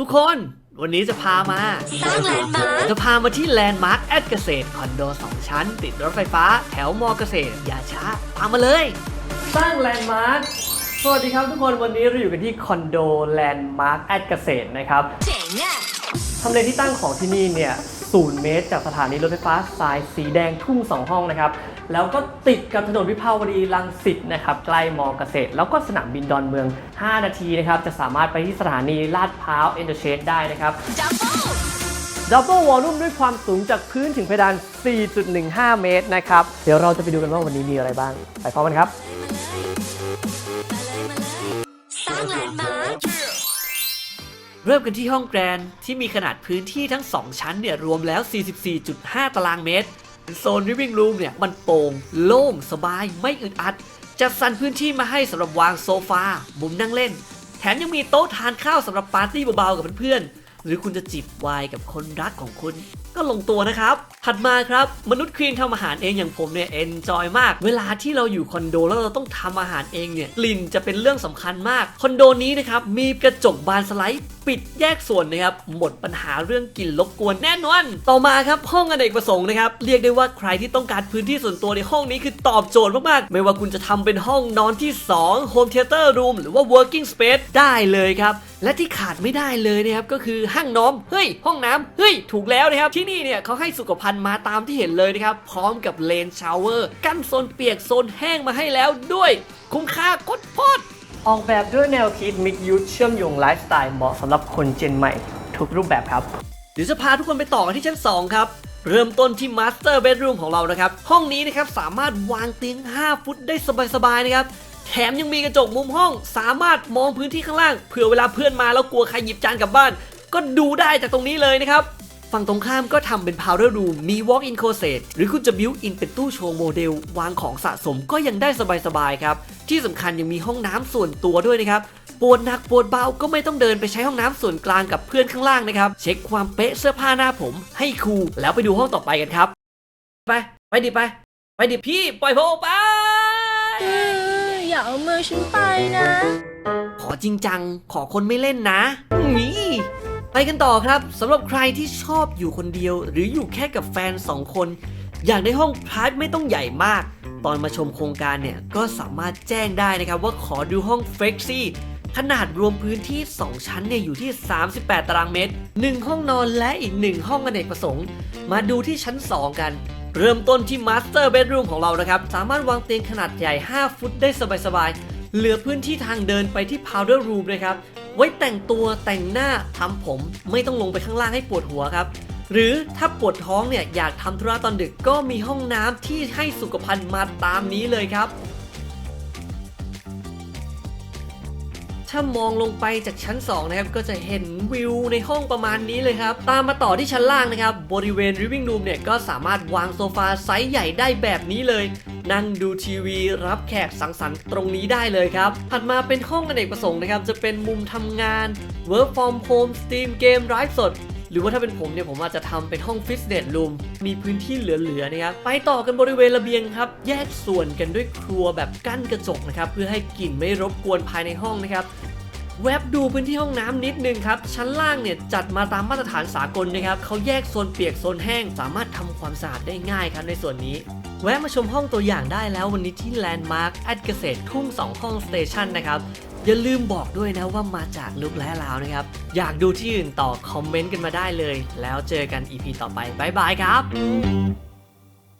ทุกคนวันนี้จะพามา สร้างแลนด์มาร์คจะพามาที่แลนด์มาร์คแอดเกษตรคอนโด 2 ชั้น ติดรถไฟฟ้าแถวมอเกษตร อย่าช้าตามมาเลย สร้างแลนด์มาร์คสวัสดีครับทุกคนวันนี้เราอยู่กันที่คอนโดแลนด์มาร์คแอดเกษตรนะครับ เจ๋งอะทำเลที่ตั้งของที่นี่เนี่ย ศูนย์เมตร จากสถานีรถไฟฟ้าสายสีแดงทุ่งสองห้องนะครับ แล้วก็ติดกับถนนวิภาวดีรังสิตนะครับ ใกล้มอเกษตร แล้วก็สนามบินดอนเมือง 5 นาทีนะครับ จะสามารถไปที่สถานีลาดพร้าวเอ็นเตอร์เชนได้นะครับดับเบิลดับเบิลวอลลุ่มด้วยความสูงจากพื้นถึงเพดาน 4.15 เมตรนะครับ เดี๋ยวเราจะไปดูกันว่าวันนี้มีอะไรบ้าง ไปพร้อมกันครับสร้างแลนด์มาร์ค เริ่มกันที่ห้องแกรนด์ที่มีขนาดพื้นที่ทั้ง 2 ชั้นเนี่ยรวมแล้ว 44.5 ตารางเมตร โซนริวิ่งรูมเนี่ยมันโปร่งโล่งสบายไม่อึดอัด จัดสรรพื้นที่มาให้สำหรับวางโซฟา มุมนั่งเล่น แถมยังมีโต๊ะทานข้าวสำหรับปาร์ตี้เบาๆกับเพื่อนๆ หรือคุณจะจิบไวน์กับคนรักของคุณก็ลงตัวนะครับ ถัดมาครับ มนุษย์ควีนทำอาหารเองอย่างผมเนี่ยเอนจอยมาก เวลาที่เราอยู่คอนโดแล้วเราต้องทำอาหารเองเนี่ยกลิ่นจะเป็นเรื่องสำคัญมาก คอนโดนี้นะครับมีกระจกบานสไลด์ ปิดแยกส่วนนะครับหมดปัญหาเรื่องกลิ่นรบกวนแน่นอน ต่อมาครับห้องอเนกประสงค์นะครับเรียกได้ว่าใครที่ต้องการพื้นที่ส่วนตัวในห้องนี้คือตอบโจทย์มากๆ ไม่ว่าคุณจะทำเป็นห้องนอนที่2 Home Theater Room หรือว่า Working Space ได้เลยครับ และที่ขาดไม่ได้เลยนะครับก็คือห้างน้อมเฮ้ย ห้องน้ำเฮ้ย ถูกแล้วนะครับ ที่นี่เนี่ยเขาให้สุขภัณฑ์มาตามที่เห็นเลยนะครับ พร้อมกับเลนชาวเวอร์ กั้นโซนเปียกโซนแห้งมาให้แล้วด้วย คุ้มค่ากดพอดออกแบบด้วยแนวคิดมิกยูเชื่อมโยงไลฟ์สไตล์เหมาะสำหรับคนเจนใหม่ ทุกรูปแบบครับ เดี๋ยวจะพาทุกคนไปต่อกันที่ชั้น 2 ครับเริ่มต้นที่ Master Bedroom ของเรานะครับ ห้องนี้นะครับสามารถวางเตียง 5 ฟุตได้สบายๆนะครับ แถมยังมีกระจกมุมห้อง สามารถมองพื้นที่ข้างล่างเผื่อเวลาเพื่อนมาแล้วกลัวใครหยิบจานกลับบ้าน ก็ดูได้จากตรงนี้เลยนะครับ ฝั่งตรงข้ามก็ทำเป็น powder room มี walk in closet หรือคุณจะ built in เป็นตู้โชว์โมเดล วางของสะสมก็ยังได้สบายๆครับ ที่สำคัญยังมีห้องน้ำส่วนตัวด้วยนะครับปวดหนักปวดเบาก็ไม่ต้องเดินไปใช้ห้องน้ำส่วนกลางกับเพื่อนข้างล่างนะครับ เช็คความเป๊ะเสื้อผ้าหน้าผม ให้ครูแล้วไปดูห้องต่อไปกันครับ ไป ไปดิไป ไปดิพี่ปล่อยผมออกไป อย่าเอามือฉันไปนะ ขอจริงจัง ขอคนไม่เล่นนะนี่ไปกันต่อครับสำหรับใครที่ชอบอยู่คนเดียว หรืออยู่แค่กับแฟน 2 คน อยากได้ห้องพาร์ทไม่ต้องใหญ่มาก ตอนมาชมโครงการเนี่ย ก็สามารถแจ้งได้นะครับ ว่าขอดูห้องเฟล็กซี่ขนาดรวมพื้นที่ 2 ชั้นเนี่ยอยู่ที่ 38 ตารางเมตร 1 ห้องนอนและอีก 1 ห้องอเนกประสงค์ มาดูที่ชั้น 2 กัน เริ่มต้นที่มาสเตอร์เบดรูมของเรานะครับ สามารถวางเตียงขนาดใหญ่ 5 ฟุตได้สบายๆ เหลือพื้นที่ทางเดินไปที่พาวเดอร์รูมนะครับ ไว้แต่งตัวแต่งหน้าทำผมไม่ต้องลงไปข้างล่างให้ปวดหัวครับ หรือถ้าปวดท้องเนี่ยอยากทำธุระตอนดึกก็มีห้องน้ำที่ให้สุขภัณฑ์มาตามนี้เลยครับ ถ้ามองลงไปจากชั้น 2 นะครับ ก็จะเห็นวิวในห้องประมาณนี้เลยครับ ตามมาต่อที่ชั้นล่างนะครับ บริเวณ living room เนี่ย ก็สามารถวางโซฟาไซส์ใหญ่ได้แบบนี้เลย นั่งดูทีวีรับแขกสังสรรค์ตรงนี้ได้เลยครับ ถัดมาเป็นห้องอเนกประสงค์นะครับ จะเป็นมุมทำงาน work from home steam เกมไลฟ์สด หรือว่าถ้าเป็นผมเนี่ยผมอาจจะทำเป็นห้องฟิตเนสรูมมีพื้นที่เหลือๆนะครับไปต่อกันบริเวณระเบียงครับ แยกส่วนกันด้วยครัวแบบกั้นกระจกนะครับเพื่อให้กลิ่นไม่รบกวนภายในห้องนะครับแวบดูพื้นที่ห้องน้ำนิดนึงครับ ชั้นล่างเนี่ยจัดมาตามมาตรฐานสากลนะครับเขาแยกโซนเปียกโซนแห้ง สามารถทำความสะอาดได้ง่ายครับในส่วนนี้ แวะมาชมห้องตัวอย่างได้แล้ววันนี้ที่แลนด์มาร์คแอดเกษตรทุ่ง 2 ห้องสเตชันนะครับ อย่าลืมบอกด้วยนะว่ามาจากลุกและลาวนะครับ อยากดูที่อื่นต่อคอมเมนต์กันมาได้เลย แล้วเจอกัน EP ต่อไป บ๊ายบายครับ